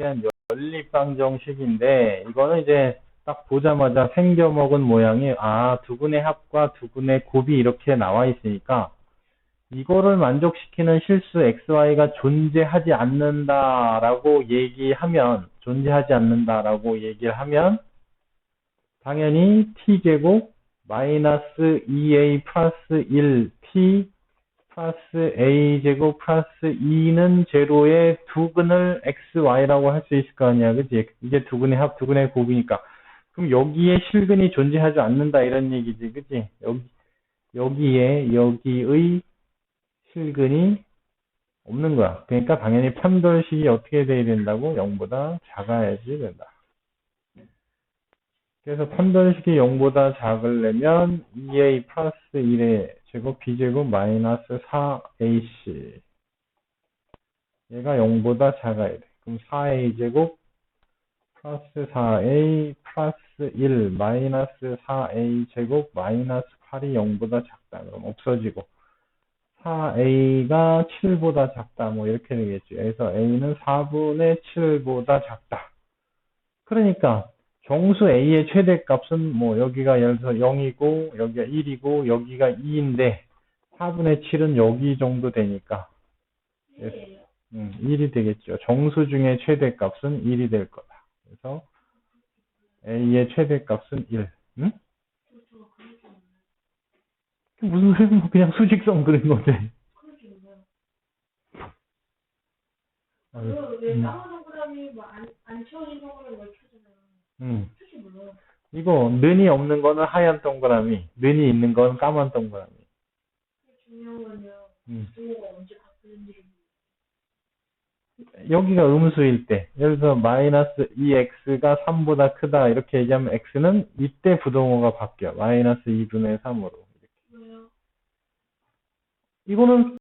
대한 연립방정식인데 이거는 이제 딱 보자마자 생겨먹은 모양이 아 두근의 합과 두근의 곱이 이렇게 나와 있으니까 이거를 만족시키는 실수 xy가 존재하지 않는다라고 얘기하면 존재하지 않는다라고 얘기를 하면 당연히 t제곱 마이너스 2a 플러스 1t 플러스 a제곱 플러스 2는 제로의 두근을 xy라고 할 수 있을 거 아니야. 그지 이게 두근의 합 두근의 곱이니까. 그럼 여기에 실근이 존재하지 않는다 이런 얘기지. 그지 여기 여기에 여기의 실근이 없는 거야. 그러니까 당연히 판별식이 어떻게 돼야 된다고? 0보다 작아야지 된다. 그래서 판별식이 0보다 작으려면 2a 플러스 1의 제곱 b제곱 마이너스 4ac 얘가 0보다 작아야 돼. 그럼 4a 제곱 플러스 4a 플러스 1 마이너스 4a 제곱 마이너스 8이 0보다 작다. 그럼 없어지고 4a가 7보다 작다. 뭐 이렇게 되겠죠. 그래서 a는 4분의 7보다 작다. 그러니까 정수 a의 최대값은 뭐 여기가 예를 들어서 0이고 여기가 1이고 여기가 2인데 4분의 7은 여기 정도 되니까 일이에요. 음, 1이 되겠죠. 정수 중에 최대값은 1이 될 거다. 그래서 a의 최대값은 1. 응? 무슨 소리야? 뭐 그냥 수직선 그린 건데. 아유, 왜 동그라미 뭐안 안 채워진 동그라미 왜 켜잖아요. 음. 이거 는이 없는 거는 하얀 동그라미, 는이 있는 건 까만 동그라미. 중요한 건요. 음. 여기가 음수일 때, 예를 들어서 마이너스 2x가 3보다 크다 이렇게 얘기하면 x는 이때 부동호가 바뀌어. 마이너스 2분의 3으로. 몰라요. 이거는